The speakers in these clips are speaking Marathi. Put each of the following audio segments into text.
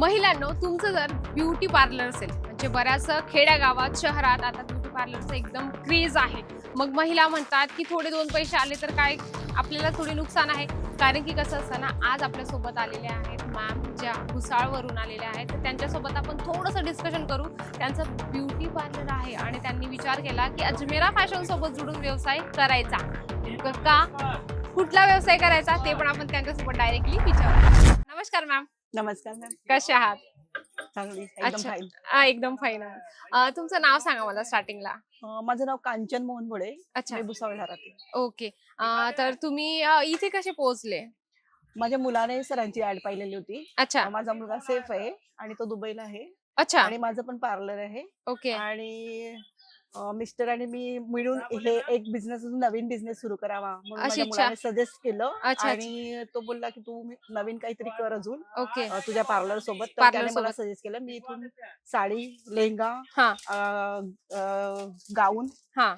महिलांनो तुमचं जर ब्युटी पार्लर असेल म्हणजे बऱ्याच खेड्यागावात शहरात आता ब्युटी पार्लरचं एकदम क्रेज आहे. मग महिला म्हणतात की थोडे दोन पैसे आले तर काय आपल्याला थोडी नुकसान आहे. कारण की कसं असतं ना आज आपल्यासोबत आलेले आहेत मॅम ज्या भुसाळवरून आलेल्या आहेत तर त्यांच्यासोबत आपण थोडंसं डिस्कशन करू. त्यांचं ब्युटी पार्लर आहे आणि त्यांनी विचार केला की अजमेरा फॅशन सोबत जुडून व्यवसाय करायचा. का? कुठला व्यवसाय करायचा? ते पण आपण त्यांच्यासोबत डायरेक्टली विचारू. नमस्कार मॅम नमस्कार मॅम कसे आहात? चांगली एकदम अच्छा. आ, एकदम फाईन तुमचं नाव सांगा मला स्टार्टिंगला अं, माझं नाव कांचन मोहन भोडे अच्छा. मी राहते ओके. तर तुम्ही इथे कसे पोहोचले? माझ्या मुलाने सरांची ऍड पाहिलेली होती. अच्छा. माझा मुलगा सेफ आहे आणि तो दुबईला आहे. अच्छा. आणि माझं पण पार्लर आहे. ओके. आणि मिस्टर आणि मी मिळून हे एक बिझनेस नवीन बिझनेस सुरू करावा म्हणून अशी माझ्या इच्छा. मुलाने सजेस्ट केलं अच्छा. आणि तो बोलला की तू नवीन काहीतरी कर अजून ओके अं, तुझ्या पार्लर सोबत तर Parlor त्याने मला सोबत. सजेस्ट केलं मी इथून साडी लेहंगा हा. गाऊन हा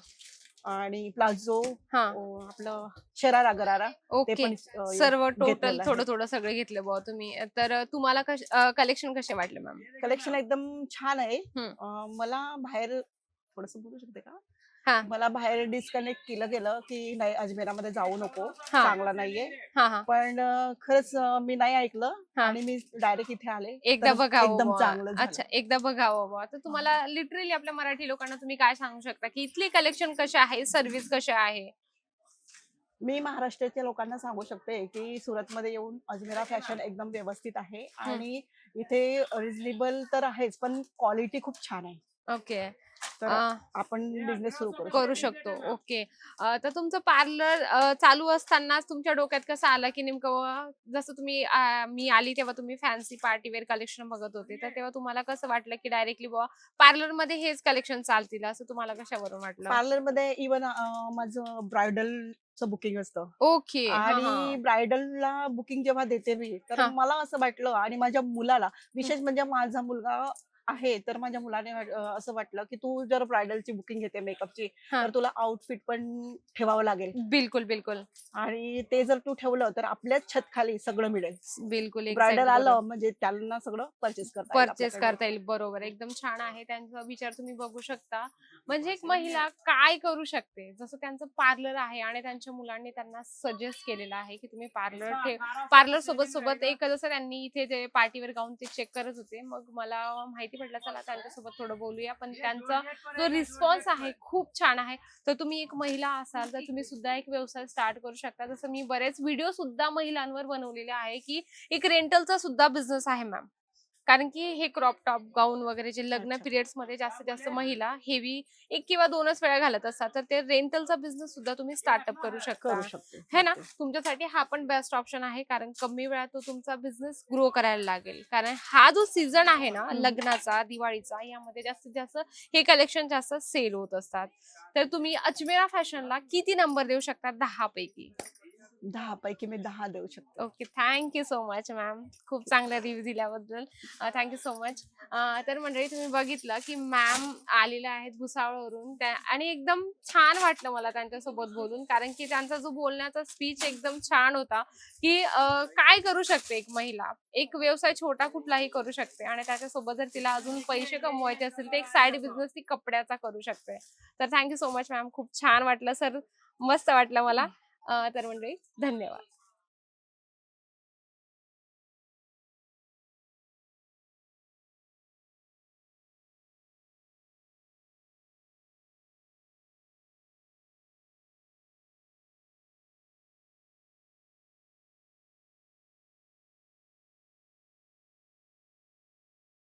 आणि प्लाझो हा अं, आपलं शरारा गरारा ते ओके पण अं, सर्व टोटल घेतलेलं आहे. थोडं थोडं सगळे घेतले बुवा तुम्ही तर तुम्हाला कलेक्शन कसे वाटले मॅम कलेक्शन एकदम छान आहे हम्म. अं, मला बाहेर थोडस बोलू शकते का. मला बाहेर डिस्कनेक्ट केलं गेलं की नाही अजमेरामध्ये जाऊ नको. चांगला नाहीये. पण खरंच मी नाही ऐकलं. आणि मी डायरेक्ट इथे आले. एकदा बघावं. चांगलं. अच्छा एकदा बघावं. तर तुम्हाला लिटरली आपल्या मराठी लोकांना तुम्ही काय सांगू शकता? की इथली कलेक्शन कसे आहे? सर्व्हिस कशा आहे? मी महाराष्ट्राच्या लोकांना सांगू शकते की सुरतमध्ये येऊन अजमेरा फॅशन एकदम व्यवस्थित आहे आणि इथे रिजनेबल तर आहेच पण क्वालिटी खूप छान आहे. ओके. तर आपण बिझनेस सुरू करू करू शकतो. ओके. अ, तर तुमचं पार्लर चालू असतानाच तुमच्या डोक्यात कसं आलं की नेमकं जसं तुम्ही अ, मी आली तेव्हा तुम्ही फॅन्सी पार्टीवेअर कलेक्शन बघत होते तर तेव्हा तुम्हाला कसं वाटलं की डायरेक्टली बुवा पार्लरमध्ये हेच कलेक्शन चालतील असं तुम्हाला कशावरून वाटलं? पार्लरमध्ये इवन माझं ब्रायडलचं बुकिंग असतं. ओके. आणि ब्रायडलला बुकिंग जेव्हा देते मी तर हा. मला असं वाटलं आणि माझ्या मुलाला विशेष म्हणजे माझा मुलगा आहे. तर माझ्या मुलाने असं वाटलं की तू जर ब्रायडलची बुकिंग घेते मेकअपची. तर तुला आउटफिट पण ठेवावं लागेल. बिलकुल बिलकुल. आणि ते जर तू ठेवलं तर आपल्याच छत खाली सगळं मिळेल. बिलकुल ब्रायडल आलं म्हणजे त्यांना सगळं परचेस करता परचेस. करता येईल बरोबर. एकदम छान आहे. त्यांचा विचार तुम्ही बघू शकता. म्हणजे एक महिला काय करू शकते? जसं त्यांचं पार्लर आहे आणि त्यांच्या मुलांनी त्यांना सजेस्ट केलेलं आहे की तुम्ही पार्लर ठेव. पार्लर सोबत सोबत एक जसं त्यांनी इथे जे पार्टीवर गाऊन ते चेक करत होते. मग मला माहिती पडलं चला त्यांच्यासोबत थोडं बोलूया. पण त्यांचा जो रिस्पॉन्स आहे खूप छान आहे. तर तुम्ही एक महिला असाल तर तुम्ही सुद्धा एक व्यवसाय स्टार्ट करू शकता. जसं मी बरेच व्हिडिओ सुद्धा महिलांवर बनवलेले आहे की एक रेंटलचा सुद्धा बिझनेस आहे मॅम कारण की हे क्रॉप टॉप गाऊन वगैरे जे लग्न. पिरियड्समध्ये जास्तीत जास्त महिला हेवी एक किंवा दोनच वेळा घालत असतात तर ते रेंटलचा बिझनेस सुद्धा तुम्ही स्टार्टअप करू शकता. है ना. तुमच्यासाठी हा पण बेस्ट ऑप्शन आहे कारण कमी वेळात तो तुमचा बिझनेस ग्रो करायला लागेल. कारण हा जो सीझन आहे ना. लग्नाचा दिवाळीचा यामध्ये जास्तीत जास्त हे कलेक्शन जास्त सेल होत असतात. तर तुम्ही अजमेरा फॅशनला किती नंबर देऊ शकता? दहा पैकी. दहा पैकी मी दहा देऊ शकते. Okay thank you so much ma'am. खूप चांगला रिव्ह्यू दिल्याबद्दल. Thank you so much. तर मंडळी तुम्ही बघितलं की मॅम आलेल्या आहेत भुसावळवरून. त्या आणि एकदम छान वाटलं मला त्यांच्यासोबत बोलून. कारण की त्यांचा जो बोलण्याचा स्पीच एकदम छान होता की काय करू शकते एक महिला? एक व्यवसाय छोटा कुठलाही करू शकते आणि त्याच्यासोबत जर तिला अजून पैसे कमवायचे असतील तर एक साईड बिझनेस ती कपड्याचा करू शकते. तर थँक्यू सो मच मॅम. खूप छान वाटलं सर. मस्त वाटलं मला. तर मंडळी धन्यवाद.